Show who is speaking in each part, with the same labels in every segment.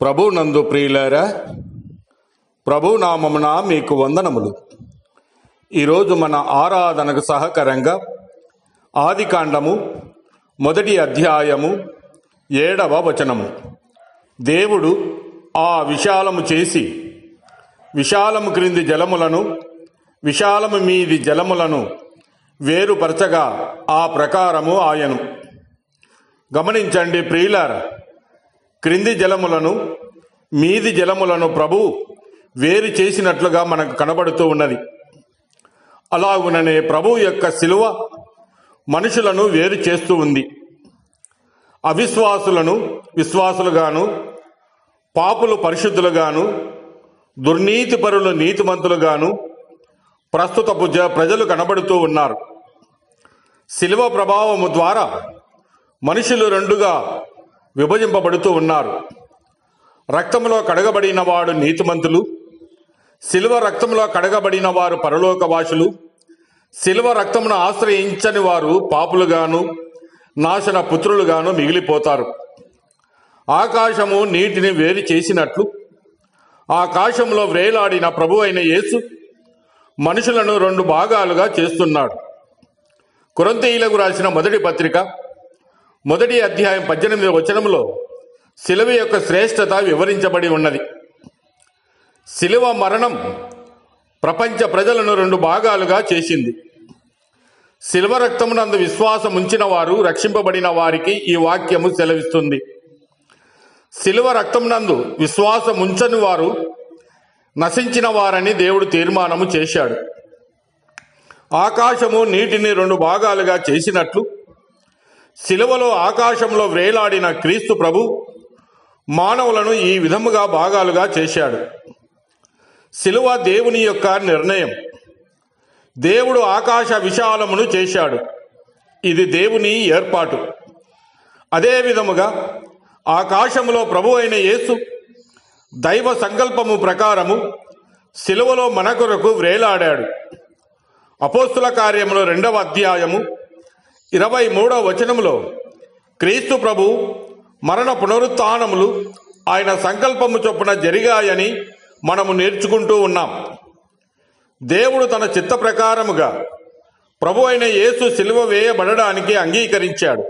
Speaker 1: ప్రభు నందు ప్రియులారా ప్రభు నామమున మీకు వందనములు. ఈరోజు మన ఆరాధనకు సహకరంగా ఆది కాండము మొదటి అధ్యాయము ఏడవ వచనము. దేవుడు ఆ విశాలము చేసి విశాలము క్రింది జలములను విశాలము మీది జలములను వేరుపరచగా ఆ ప్రకారము ఆయను. గమనించండి ప్రియులారా క్రింది జలములను మీది జలములను ప్రభు వేరు చేసినట్లుగా మనకు కనబడుతూ ఉన్నది. అలాగుననే ప్రభు యొక్క శిలువ మనుషులను వేరు చేస్తూ ఉంది. అవిశ్వాసులను విశ్వాసులుగాను పాపులు పరిశుద్ధులుగాను దుర్నీతిపరులు నీతిమంతులుగాను ప్రస్తుతపు పూజ ప్రజలు కనబడుతూ ఉన్నారు. శిలువ ప్రభావము ద్వారా మనుషులు రెండుగా విభజింపబడుతూ ఉన్నారు. రక్తంలో కడగబడిన వాడు నీతిమంతులు. శిలువ రక్తంలో కడగబడిన వారు పరలోకవాసులు. శిలువ రక్తమును ఆశ్రయించని వారు పాపులుగాను నాశన పుత్రులుగాను మిగిలిపోతారు. ఆకాశము నీటిని వేరు చేసినట్లు. ఆకాశంలో వ్రేలాడిన ప్రభు అయిన యేసు మనుషులను రెండు భాగాలుగా చేస్తున్నాడు. కురంతీయులకు రాసిన మొదటి పత్రిక మొదటి అధ్యాయం పద్దెనిమిది వచనంలో శిలువ యొక్క శ్రేష్టత వివరించబడి ఉన్నది. శిలువ మరణం ప్రపంచ ప్రజలను రెండు భాగాలుగా చేసింది. శిల్వ రక్తమునందు విశ్వాసం ఉంచిన వారు రక్షింపబడిన వారికి ఈ వాక్యము సెలవిస్తుంది. శిలువ రక్తమునందు విశ్వాసం ఉంచని వారు నశించిన వారని దేవుడు తీర్మానము చేశాడు. ఆకాశము నీటిని రెండు భాగాలుగా చేసినట్లు శిలువలో ఆకాశంలో వ్రేలాడిన క్రీస్తు ప్రభు మానవులను ఈ విధముగా భాగాలుగా చేశాడు. శిలువ దేవుని యొక్క నిర్ణయం. దేవుడు ఆకాశ విశాలమును చేశాడు. ఇది దేవుని ఏర్పాటు. అదే విధముగా ఆకాశములో ప్రభు అయిన యేసు దైవ సంకల్పము ప్రకారము శిలువలో మన కొరకు వ్రేలాడాడు అపోస్తుల కార్యములో రెండవ అధ్యాయము ఇరవై మూడవ వచనములో క్రీస్తు ప్రభు మరణ పునరుత్నములు ఆయన సంకల్పము చొప్పున జరిగాయని మనము నేర్చుకుంటూ ఉన్నాం. దేవుడు తన చిత్త ప్రకారముగా ప్రభు అయిన యేసు సిలువ వేయబడడానికి అంగీకరించాడు.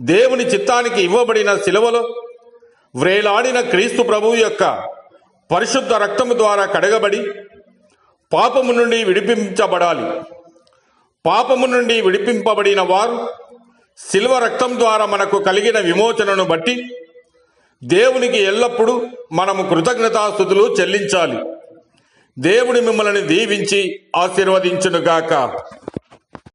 Speaker 1: దేవుని చిత్తానికి ఇవ్వబడిన సిలువలో వ్రేలాడిన క్రీస్తు ప్రభువు యొక్క పరిశుద్ధ రక్తము ద్వారా కడగబడి పాపము నుండి విడిపించబడాలి. పాపము నుండి విడిపింపబడిన వారు శిల్వ రక్తం ద్వారా మనకు కలిగిన విమోచనను బట్టి దేవునికి ఎల్లప్పుడూ మనము కృతజ్ఞతాస్థుతులు చెల్లించాలి. దేవుడి మిమ్మల్ని దీవించి ఆశీర్వదించునుగాక.